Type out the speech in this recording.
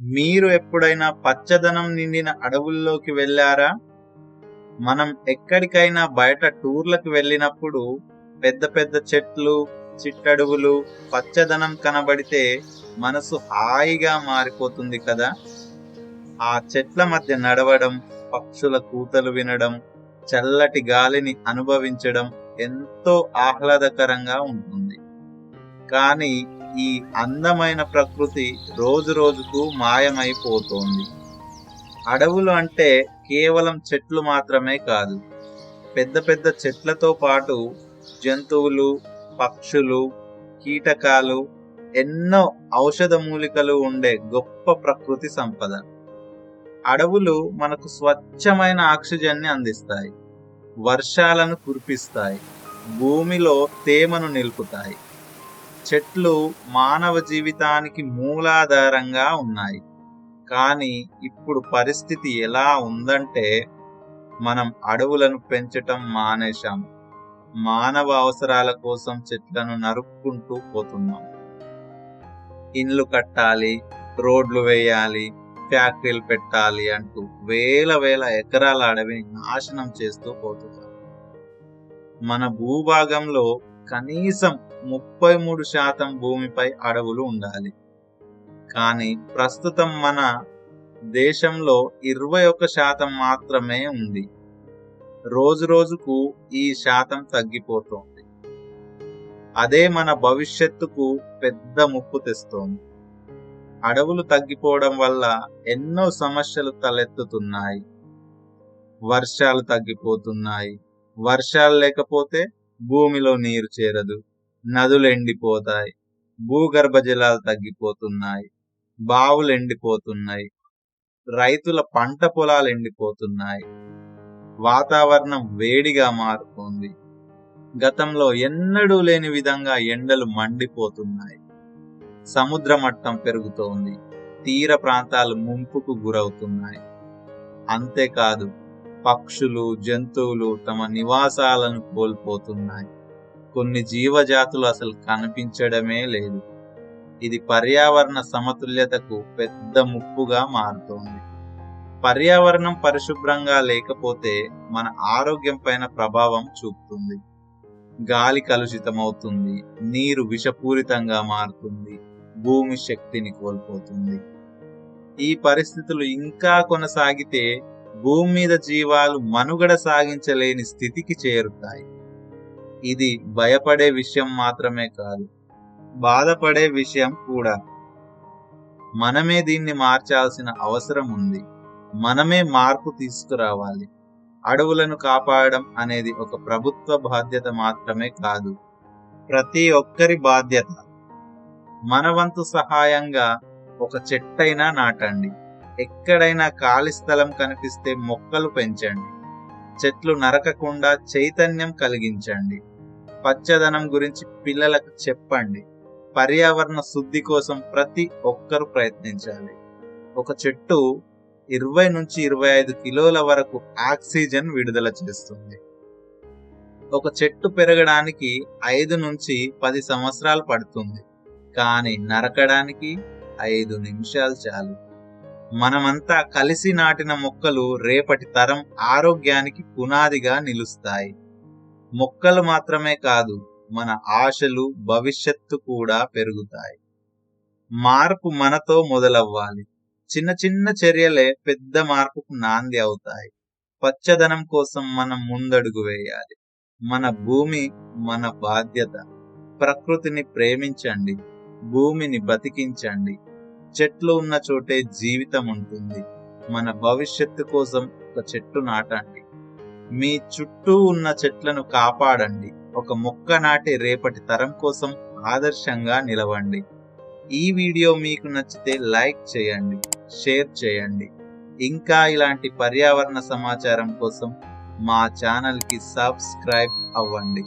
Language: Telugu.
మీరు ఎప్పుడైనా పచ్చదనం నిండిన అడవుల్లోకి వెళ్ళారా? మనం ఎక్కడికైనా బయట టూర్లకు వెళ్ళినప్పుడు పెద్ద పెద్ద చెట్లు చిట్టడుగులు పచ్చదనం కనబడితే మనసు హాయిగా మారిపోతుంది కదా? ఆ చెట్ల మధ్య నడవడం పక్షుల కూతలు వినడం చల్లటి గాలిని అనుభవించడం ఎంతో ఆహ్లాదకరంగా ఉంటుంది. కానీ ఈ అందమైన ప్రకృతి రోజు రోజుకు మాయమైపోతోంది. అడవులు అంటే కేవలం చెట్లు మాత్రమే కాదు పెద్ద పెద్ద చెట్లతో పాటు జంతువులు పక్షులు కీటకాలు ఎన్నో ఔషధ మూలికలు ఉండే గొప్ప ప్రకృతి సంపద. అడవులు మనకు స్వచ్ఛమైన ఆక్సిజన్ని అందిస్తాయి వర్షాలను కురిపిస్తాయి భూమిలో తేమను నిలుపుతాయి. చెట్లు మానవ జీవితానికి మూలాధారంగా ఉన్నాయి. కానీ ఇప్పుడు పరిస్థితి ఎలా ఉందంటే మనం అడవులను పెంచటం మానేశాం. మానవ అవసరాల కోసం చెట్లను నరుక్కుంటూ పోతున్నాం. ఇండ్లు కట్టాలి రోడ్లు వేయాలి ఫ్యాక్టరీలు పెట్టాలి అంటూ వేల వేల ఎకరాల అడవిని నాశనం చేస్తూ పోతున్నాం మన భూభాగంలో కనీసం ముప్పై మూడు శాతం భూమిపై అడవులు ఉండాలి. కానీ ప్రస్తుతం మన దేశంలో ఇరవై ఒక్క శాతం మాత్రమే ఉంది. రోజు రోజుకు ఈ శాతం తగ్గిపోతోంది. అదే మన భవిష్యత్తుకు పెద్ద ముప్పు తెస్తోంది. అడవులు తగ్గిపోవడం వల్ల ఎన్నో సమస్యలు తలెత్తుతున్నాయి. వర్షాలు తగ్గిపోతున్నాయి. వర్షాలు లేకపోతే భూమిలో నీరు చేరదు. నదులు ఎండిపోతాయి. భూగర్భ జలాలు తగ్గిపోతున్నాయి. బావులు ఎండిపోతున్నాయి. రైతుల పంట పొలాలు ఎండిపోతున్నాయి. వాతావరణం వేడిగా మారుతోంది. గతంలో ఎన్నడూ లేని విధంగా ఎండలు మండిపోతున్నాయి. సముద్ర మట్టం పెరుగుతోంది. తీర ప్రాంతాలు ముంపుకు గురవుతున్నాయి. అంతేకాదు పక్షులు జంతువులు తమ నివాసాలను కోల్పోతున్నాయి. కొన్ని జీవజాతులు అసలు కనిపించడమే లేదు. ఇది పర్యావరణ సమతుల్యతకు పెద్ద ముప్పుగా మారుతోంది. పర్యావరణం పరిశుభ్రంగా లేకపోతే మన ఆరోగ్యం పైన ప్రభావం చూపుతుంది. గాలి కలుషితమవుతుంది నీరు విషపూరితంగా మారుతుంది భూమి శక్తిని కోల్పోతుంది. ఈ పరిస్థితులు ఇంకా కొనసాగితే భూమి మీద జీవాలు మనుగడ సాగించలేని స్థితికి చేరుతాయి. ఇది భయపడే విషయం మాత్రమే కాదు బాధపడే విషయం కూడా. మనమే దీన్ని మార్చాల్సిన అవసరం ఉంది. మనమే మార్పు తీసుకురావాలి. అడవులను కాపాడడం అనేది ఒక ప్రభుత్వ బాధ్యత మాత్రమే కాదు ప్రతి ఒక్కరి బాధ్యత. మన వంతు సహాయంగా ఒక చెట్టైనా నాటండి. ఎక్కడైనా ఖాళీ స్థలం కనిపిస్తే మొక్కలు పెంచండి. చెట్లు నరకకుండా చైతన్యం కలిగించండి. పచ్చదనం గురించి పిల్లలకు చెప్పండి. పర్యావరణ శుద్ధి కోసం ప్రతి ఒక్కరు ప్రయత్నించాలి. ఒక చెట్టు ఇరవై నుంచి ఇరవై ఐదు కిలోల వరకు ఆక్సిజన్ విడుదల చేస్తుంది. ఒక చెట్టు పెరగడానికి ఐదు నుంచి పది సంవత్సరాలు పడుతుంది. కానీ నరకడానికి ఐదు నిమిషాలు చాలు. మనమంతా కలిసి నాటిన మొక్కలు రేపటి తరం ఆరోగ్యానికి పునాదిగా నిలుస్తాయి. మొక్కలు మాత్రమే కాదు మన ఆశలు భవిష్యత్తు కూడా పెరుగుతాయి. మార్పు మనతో మొదలవ్వాలి. చిన్న చిన్న చర్యలే పెద్ద మార్పుకు నాంది అవుతాయి. పచ్చదనం కోసం మనం ముందడుగు వేయాలి. మన భూమి మన బాధ్యత. ప్రకృతిని ప్రేమించండి. భూమిని బతికించండి. చెట్లు ఉన్న చోటే జీవితం ఉంటుంది. మన భవిష్యత్తు కోసం ఒక చెట్టు నాటండి. మీ చుట్టూ ఉన్న చెట్లను కాపాడండి. ఒక మొక్క నాటి రేపటి తరం కోసం ఆదర్శంగా నిలవండి. ఈ వీడియో మీకు నచ్చితే లైక్ చేయండి షేర్ చేయండి. ఇంకా ఇలాంటి పర్యావరణ సమాచారం కోసం మా ఛానల్కి సబ్స్క్రైబ్ అవ్వండి.